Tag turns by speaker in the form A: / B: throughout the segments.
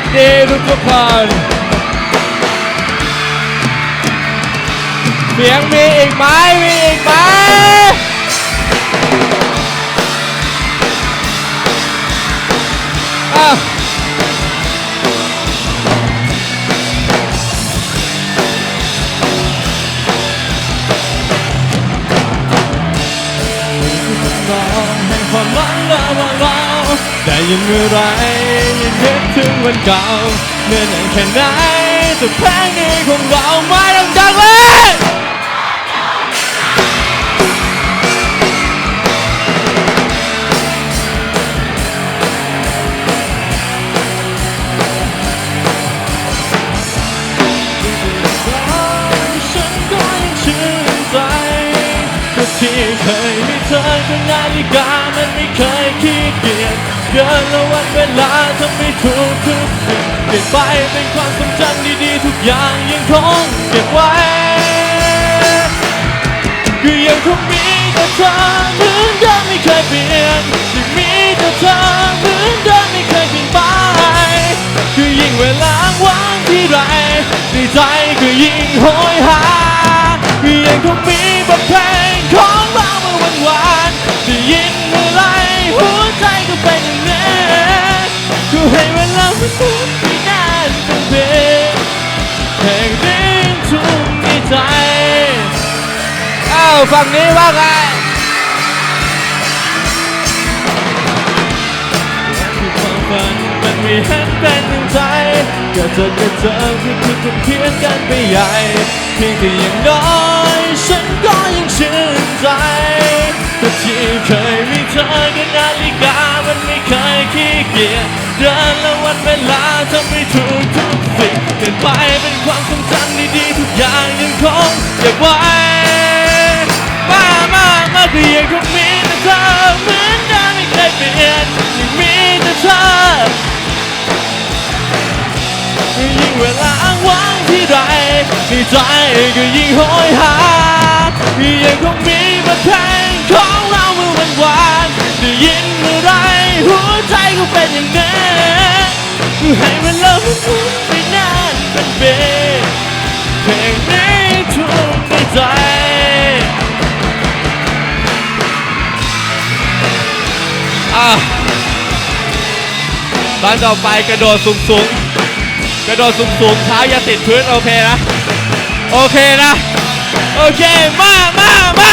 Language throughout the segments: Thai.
A: วัสดีทุกทุกๆคนเสียงมีอีกไหมมีอีกไหมอ้าวมองให้ความหวังเราว่าเราแต่ยังเมื่อไรยังคิด ถึงวันเก่าเมื่อนานแค่ไหนจะแพ้นี้ของเราไม่ต้องจังเลยที่เคยมีเธอก็นาฬิกามันไม่เคยขี้เกีย เดินและวันเวลาทำไม่ถูกทุกสิ่งเปลี่ยนไปเป็นความทรงจำดีๆทุกอย่างยังคงเก็บไว้ก็ยังคงมีแต่เธอเหมือนเดิมไม่เคยเปลี่ยนยังมีแต่เธอเหมือนเดิมไม่เคยเปลี่ยนไปคือยิ่งเวลาว่างที่ไรในใจก็ยิ่งโหยหาก็ยังคงมีบทเพลง มันพูดไม่นานเป็นเพลงเพลงนี้ทุ่มในใจ อ้าวฝั่งนี้ว่าไงความฝันมันไม่เห็นเป็นอย่างใจก็เจอก็เจอคือคือคนเพียนกันไปใหญ่เพียงแต่อย่างน้อยฉันก็ยังชื่นใจก็ที่เคยมีเธอก็นาฬิกามันไม่เคยขี้เกียจ เดินและวันเวลาทำไม่ถูกทุกสิ่งเปลี่ยนไปเป็นความทรงจำดีๆทุกอย่างยังคงเก็บไว้มามามาก็ยังคงมีแต่เธอเหมือนเดิมไม่เคยเปลี่ยนยังมีแต่เธอยิ่งเวลาอ้างว้างที่ไรในใจก็ยิ่งโหยหายังคงมีบทเพลงของเราเมื่อวันวานได้ยินเมื่อไรหัว ก็เป็นอย่างนี้ให้มันลิกมันไปนานเป็นเบเพลงนี้ทุ่มในใจอะตอนต่อไปกระโดดสูงสูงกระโดดสูงสูงเท้าอย่าติดพื้นโอเคนะ โอเคนะ โอเค มามามา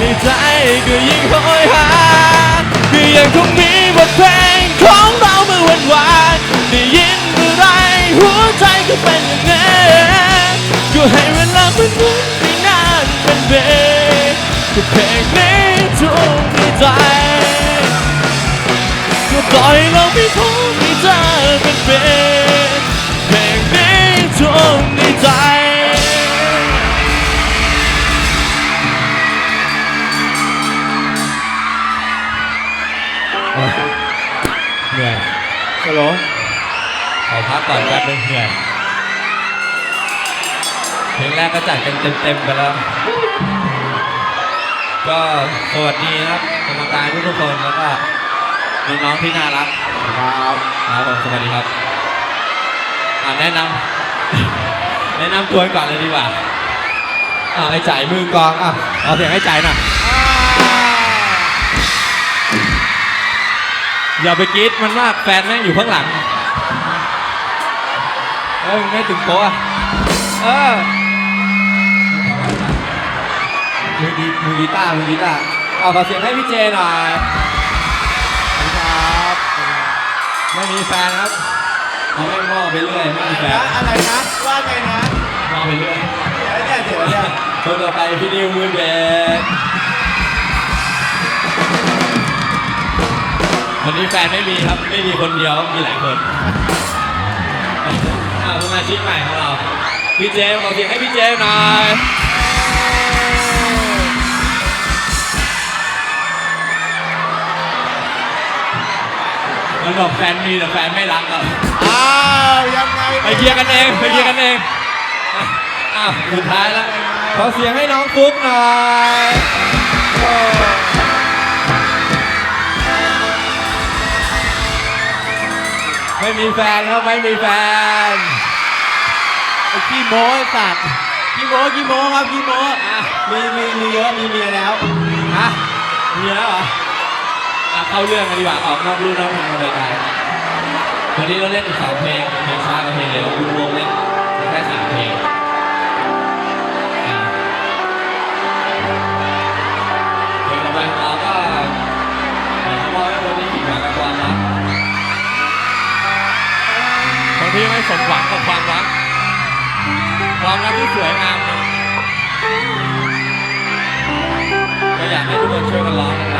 A: ในใจก็ยิ่งโหยหาคือยังคงมีบทเพลงของเราเมื่อวันวานได้ยินเมื่อไรหัวใจก็เป็นอย่างนี้ก็ให้เวลามันหมุนไปนานเป็นเบก็เพลงนี้ทุ่มในใจก็ปล่อยเราไม่พอ ฮัลโหลขอพักก่อนแป๊บนึงเหนื่อยเพลงแรกก็จัดกันเต็มๆไปแล้ว ก็สวัสดีนะครับกรรมการทุกๆคนแล้วก็น้องๆที่น่ารักครับครับผมสวัสดีครับอ่าแนะนำแนะนำตัวก่อนเลยดีกว่าอ่าไอ้จ่ายมือกลองอะเอาเสียงให้จ่ายหน่อย อย่าไปกรีดมันมากแฟนแม่งอยู่ข้างหลัง เอ้ยไม่ถึงโป๊ะอะเออมือดีมือกีตาร์มือกีตาร์เอาขอเสียงให้พี่เจหน่อยครับ ไม่มีแฟนครับเขาไม่มอไปเรื่อยไม่มีแฟน
B: อะไรนะ ว่าไงนะ
A: มอไปเรื่อย
B: ไอ้เนี่ยเดี๋ยวเนี่ย
A: คนต่อไปพี่นิวมือเบส วันนี้แฟนไม่มีครับ ไม่มีคนเดียวมีหลายคนอาสมาชิกใหม่ของเรา พี่เจมขอเสียงให้พี่เจมหน่อย
C: มันบอกแฟนมีแต่แฟนไม่รักครั
B: อ้าวยังไง
C: ไปเคียร์กันเองไปเคียร์กันเองอ้าวสุดท้ายแล้วขอเสียงให้น้องฟุ๊กหน่อย ไม่มีแฟนครับไม่มีแฟน
B: ขี้โม้สัตว์ขี้โม้ขี้โม้ครับขี้โม้มีมีมีเยอะมีเมียแล้ว
C: ฮะมีแล้วเหรอเข้าเรื่องกันดีกว่าออกนอกลู่นอกทางรายการวันนี้เราเล่นอีกสองเพลงเพลงช้ากับเพลงเร็วคุณวง พี่ไม่สมหวังกับความรัก ความรักที่สวยงามก็อยากให้ทุกคนช่
A: วยกันร้องนะ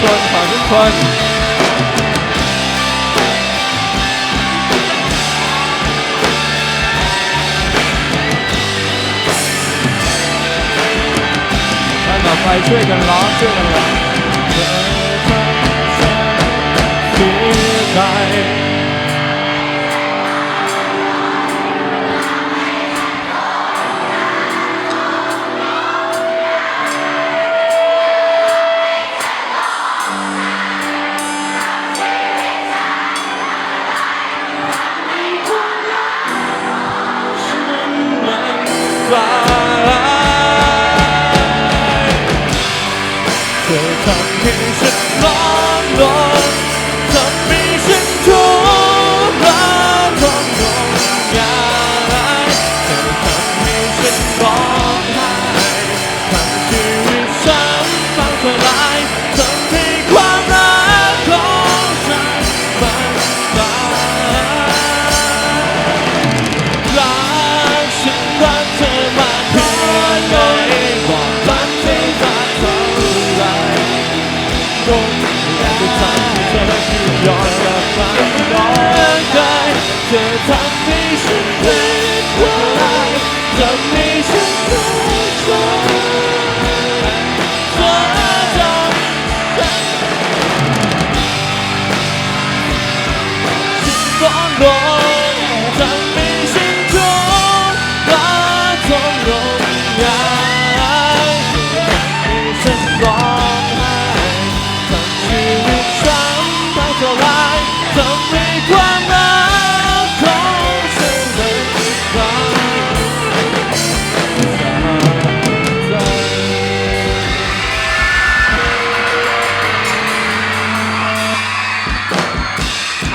A: คนาอทุ
C: กคนท่านต่อไปช่วยกันร้องช่วยกันร้อง
A: Here's a. ยเ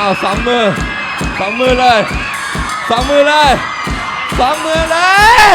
A: เอาสองมือสองมือเลยสองมือเลยสองมือเลย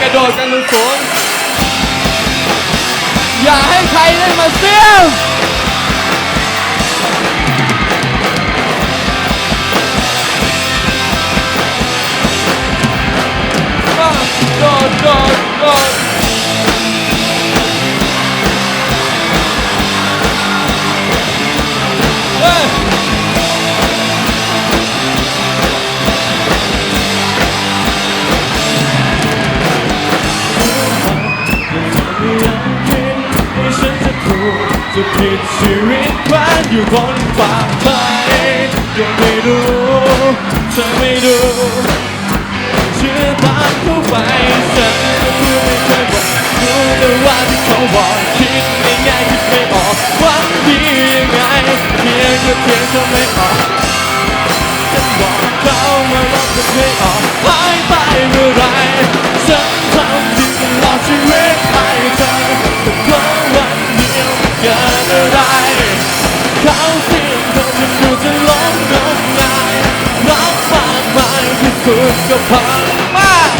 A: กระโดดกันสูงๆอย่าให้ใครได้มาเสียวโดดโดดโดด จะผิดชีวิตแขวนอยู่บนฝั่งไทยยังไม่รู้เธอไม่ดูเชื่อตามเข้าไปฉันก็พูดไม่เคยบอกรู้แต่ว่าที่เขาบอกคิดง่ายๆคิดไม่ออกหวังดียังไงเพียงแค่เพียงเธอไม่ออกฉันบอกเขาว่ารักจะไม่ออกหายไปเมื่อไรฉัน อะไร เขาสียงเธอจะดูจะล้มงมงายรักมากมายที่สุดก็พังมาก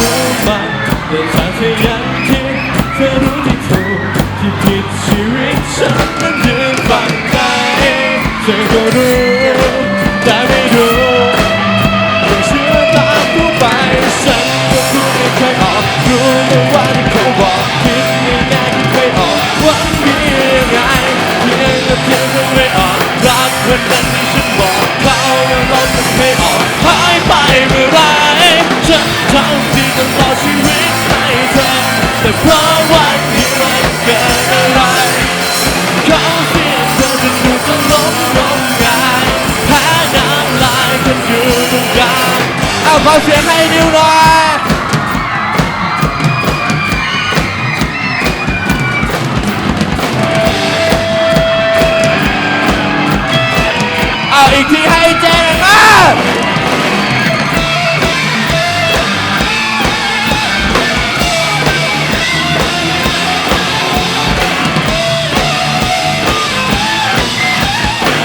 A: รู้มันแต่ถ้าเธอยังคิดเธอรู้ที่ถูกที่ผิดชีวิตฉันนั้นยืนฟังใจเธอ ฉันทำดีตลอดชีวิตให้เธอ แต่เพราะวันนี้มันเกิดอะไร เขาเสียเธอจนดูจะล้มลงกายแพ้น้ำลายกันอยู่ตรงกลางเอาขอเสียงให้นิวหน่อย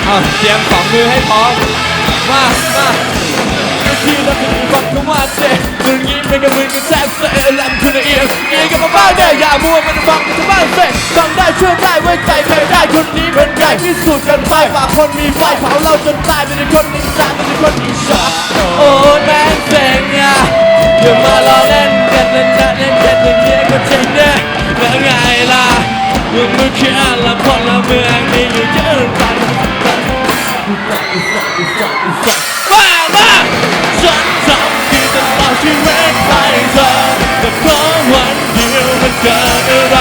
A: อะเตรียมสองมือให้พร้อม มามาที่เราจะมีฟังคำว่าเจ็บมึงยิ้มเป็นกับมือกับแทบเซ่ลำขึ้นเอียงเอียกับมาบ้างเนี่อย่ามัวมันฟังกันบ้างเซ่ทำได้เชื่อได้ไว้ใจใครได้คนนี้เป็นใหญ่พิสูจน์กันไปฝากคนมีไฟเผาเราจนตายเป็นคนนิสาเป็นคนอิจฉาโอ้แม่งเจ๋งอะอย่ามาล้อเล่นกันเล่นยันเล่นยันเล่นเยก็เจ๋งเด้แล้วไงล่ะมึงมือแค่ละพละเมื่อ บ้าบ้าฉันทำดีตลอดชีวิตให้เธอแต่เพราะวันเดียวมันเกิดอะไร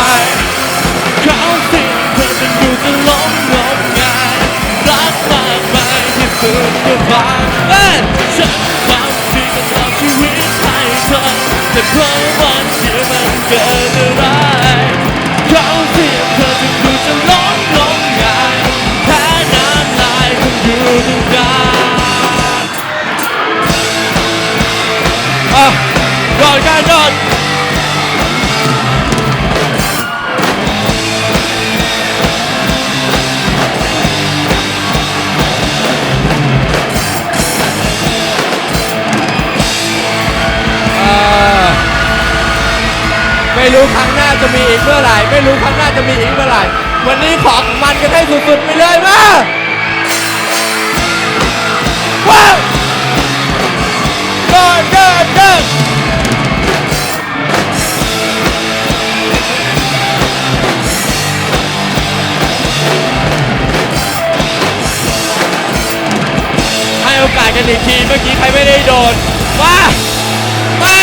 A: เขาสิเธอจะอยู่จะล้มงง่ายรักมากมายที่สุดจะบาง อะรอดกันรอด
B: ไม่รู้ครั้งหน้าจะมีอีกเมื่อไหร่ ไม่รู้ครั้งหน้าจะมีอีกเมื่อไหร่ วันนี้ขอมันกันให้สุดๆไปเลยมาว้าว โดน มา มา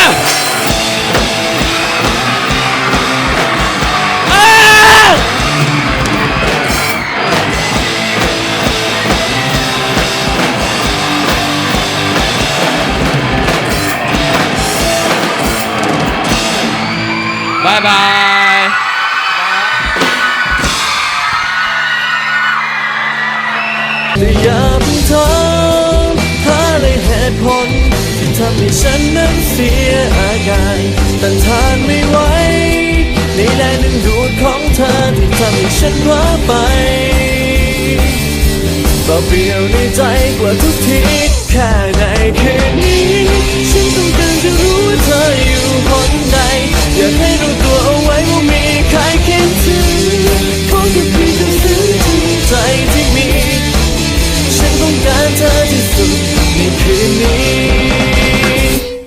B: อ้าวบายบาย
A: แต่อย่าเพิ่งท้อ ตุผลที่ทำให้ฉันนั้นเสียอาการต้านทานไม่ไหวในแรงดึงดูดของเธอที่ทำให้ฉันว้าไปเปล่าเปลี่ยวในใจกว่าทุกทีแค่ในคืนนี้ ฉันต้องการจะรู้ว่าเธออยู่คนใด อยากให้รู้ตัวเอาไว้ว่ามีใครคิดถึงขอแค่เพียงคำซึ้งถึงใจที่มี ฉันต้องการเธอ need